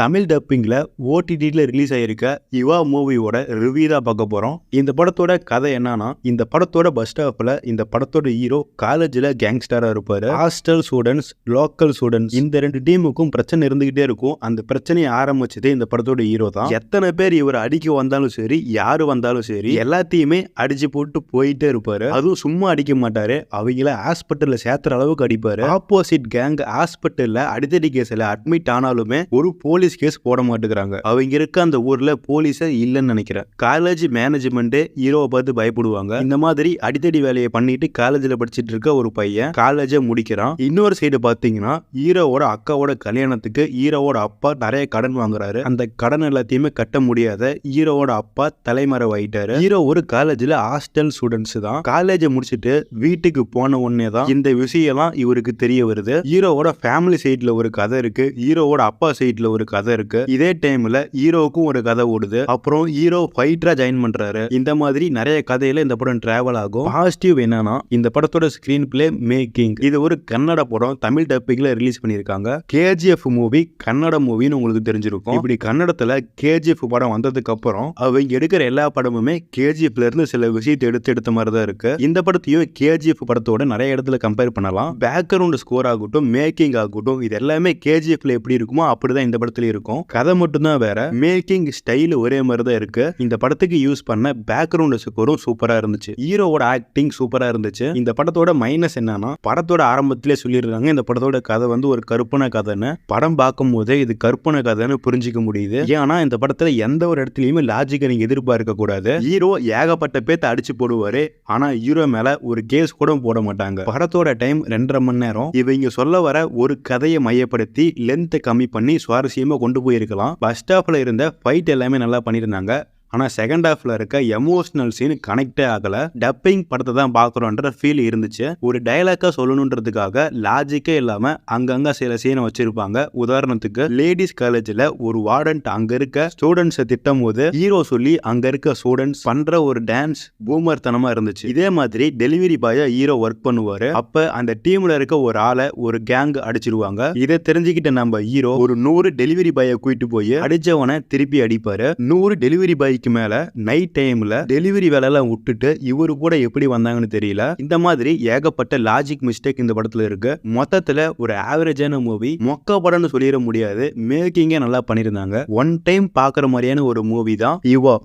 தமிழ் டப்பிங்கில் ஓடிடியில் ரிலீஸ் ஆகிருக்க யுவா மூவியோட ரிவ்யூ தான் பார்க்க போகிறோம் இந்த படத்தோட கதை என்னன்னா இந்த படத்தோட பஸ் ஸ்டாப்பில் இந்த படத்தோட ஹீரோ காலேஜில் கேங்ஸ்டராக இருப்பார். ஹாஸ்டல் ஸ்டூடெண்ட்ஸ் லோக்கல் ஸ்டூடெண்ட்ஸ் இந்த ரெண்டு டீமுக்கும் பிரச்சனை இருந்துகிட்டே இருக்கும். அந்த பிரச்சனையை ஆரம்பிச்சதே இந்த படத்தோட ஹீரோ தான். எத்தனை பேர் இவர் அடிக்க வந்தாலும் சரி யார் வந்தாலும் சரி எல்லாத்தையுமே அடிச்சு போட்டு போயிட்டே இருப்பார். அதுவும் சும்மா அடிக்க மாட்டாரு. அவங்கள ஹாஸ்பிட்டலில் சேர்த்துற அளவுக்கு அடிப்பார். ஆப்போசிட் கேங் ஹாஸ்பிட்டலில் அடித்தடி கேஸில் அட்மிட் ஆனாலுமே ஒரு போலீஸ் கேஸ் போட மாட்டேங்கிறாங்க. அவங்க இருக்க அந்த ஊர்ல போலீஸே இல்லைன்னு நினைக்கிறேன். காலேஜ் மேனேஜ்மெண்ட்டே ஹீரோவை பார்த்து பயப்படுவாங்க. இந்த மாதிரி அடித்தடி வேலையை பண்ணிட்டு காலேஜ்ல படிச்சிட்டு இருக்க ஒரு பையன் காலேஜை முடிக்கிறான். இன்னொரு சைடு பாத்தீங்கன்னா ஹீரோவோட அக்காவோட கல்யாணத்துக்கு ஹீரோவோட அப்பா நிறைய கடன் வாங்குறாரு. அந்த கடன் எல்லாத்தையுமே கட்ட முடியாத ஹீரோவோட அப்பா தலைமறைவாயிட்டாரு. ஹீரோ ஒரு காலேஜ்ல ஹாஸ்டல் ஸ்டூடெண்ட்ஸ் தான். காலேஜை முடிச்சிட்டு வீட்டுக்கு போன உடனே தான் இந்த விஷயம்லாம் இவருக்கு தெரிய வருது. ஹீரோவோட ஃபேமிலி சைட்ல ஒரு கதை இருக்கு. ஹீரோவோட அப்பா சைட்ல ஒரு கதை கதை இருக்கு. இதே டைம்ல ஹீரோவுக்கும் ஒரு கதை ஓடுது. அப்புறம் ஹீரோ ஃபைட்டரா ஜாயின் பண்றாரு. இந்த மாதிரி நிறைய கதையில இந்த படம் டிராவல் ஆகும். பாசிட்டிவ் என்னன்னா இந்த படத்தோட ஸ்கிரீன் பிளே மேக்கிங் இது ஒரு கன்னட படம். தமிழ் டப்பிங்ல ரிலீஸ் பண்ணியிருக்காங்க. கேஜிஎஃப் மூவி கன்னட மூவின்னு உங்களுக்கு தெரிஞ்சிருக்கும். இப்படி கன்னடத்துல கேஜிஎஃப் படம் வந்ததுக்கு அப்புறம் அவங்க எடுக்கிற எல்லா படமுமே கேஜிஎஃப்ல இருந்து சில விஷயத்தை எடுத்து எடுத்த மாதிரி தான் இருக்கு. இந்த படத்தையும் கேஜிஎஃப் படத்தோட நிறைய இடத்துல கம்பேர் பண்ணலாம். பேக்ரவுண்ட் ஸ்கோர் ஆகட்டும் மேக்கிங் ஆகட்டும் இது எல்லாமே கேஜிஎஃப்ல எப்படி இருக்குமோ அப்படிதான் இந்த படத்துல இருக்கும். கதை மட்டும்தான் வேற. மேக்கிங் ஸ்டைல் ஒரே மாதிரி தான் இருக்கு. இந்த படத்துக்கு யூஸ் பண்ண பேக்ரவுண்ட் ஸ்கோரும் சூப்பரா இருந்துச்சு. ஹீரோவோட ஆக்டிங் சூப்பரா இருந்துச்சு. இந்த படத்தோட மைனஸ் என்னன்னா படத்தோட ஆரம்பத்திலே சொல்லிடுறாங்க இந்த படத்தோட கதை வந்து ஒரு கற்பனை கதைன்னு. படம் பார்க்கும் போதே இது கற்பனை கதைன்னு புரிஞ்சிக்க முடியுது. ஏன்னா இந்த படத்துல எந்த ஒரு இடத்துலயுமே லாஜிக்கை நீங்க எதிர்பார்க்க கூடாது. ஹீரோ ஏகப்பட்ட பேத்த அடிச்சு போடுவாரு. ஆனா ஹீரோ மேல ஒரு கேஸ் கூட போட மாட்டாங்க. படத்தோட டைம் ரெண்டரை மணி நேரம். இவங்க சொல்ல வர ஒரு கதையை மையப்படுத்தி லென்த்தை கம்மி பண்ணி சுவாரஸ்யமா கொண்டு போயிருக்கலாம். பஸ் ஸ்டாப்ல இருந்த ஃபைட் எல்லாமே நல்லா பண்ணியிருந்தாங்க. ஆனால் செகண்ட் ஹாஃப்ல இருக்க எமோஷனல் சீன் கனெக்டே ஆகலை. டப்பிங் படத்தை தான் பார்க்குறோன்ற ஃபீல் இருந்துச்சு. ஒரு டைலாக்காக சொல்லணுன்றதுக்காக லாஜிக்கே இல்லாமல் அங்கங்கே சில சீனை வச்சுருப்பாங்க. உதாரணத்துக்கு லேடிஸ் காலேஜில் ஒரு வார்டன்ட் அங்கே இருக்க ஸ்டூடெண்ட்ஸை திட்டம் போது ஹீரோ சொல்லி அங்கே இருக்க ஸ்டூடெண்ட்ஸ் பண்ணுற ஒரு டான்ஸ் பூமர் தனமாக இருந்துச்சு. இதே மாதிரி டெலிவரி பாயை ஹீரோ ஒர்க் பண்ணுவார். அப்போ அந்த டீமில் இருக்க ஒரு ஆளை ஒரு கேங் அடிச்சிருவாங்க. இதை தெரிஞ்சுக்கிட்ட நம்ம ஹீரோ ஒரு நூறு டெலிவரி பாயை கூட்டிட்டு போய் அடிச்சவனை திருப்பி அடிப்பாரு. நூறு டெலிவரி மணிக்கு மேல நைட் டைம்ல டெலிவரி வேலையெல்லாம் விட்டுட்டு இவரு கூட எப்படி வந்தாங்கன்னு தெரியல. இந்த மாதிரி ஏகப்பட்ட லாஜிக் மிஸ்டேக் இந்த படத்துல இருக்கு. மொத்தத்துல ஒரு ஆவரேஜான மூவி மொக்க படம்னு சொல்லிட முடியாது. மேக்கிங்கே நல்லா பண்ணியிருந்தாங்க ஒன் டைம் பாக்குற மாதிரியான ஒரு மூவி தான் யுவா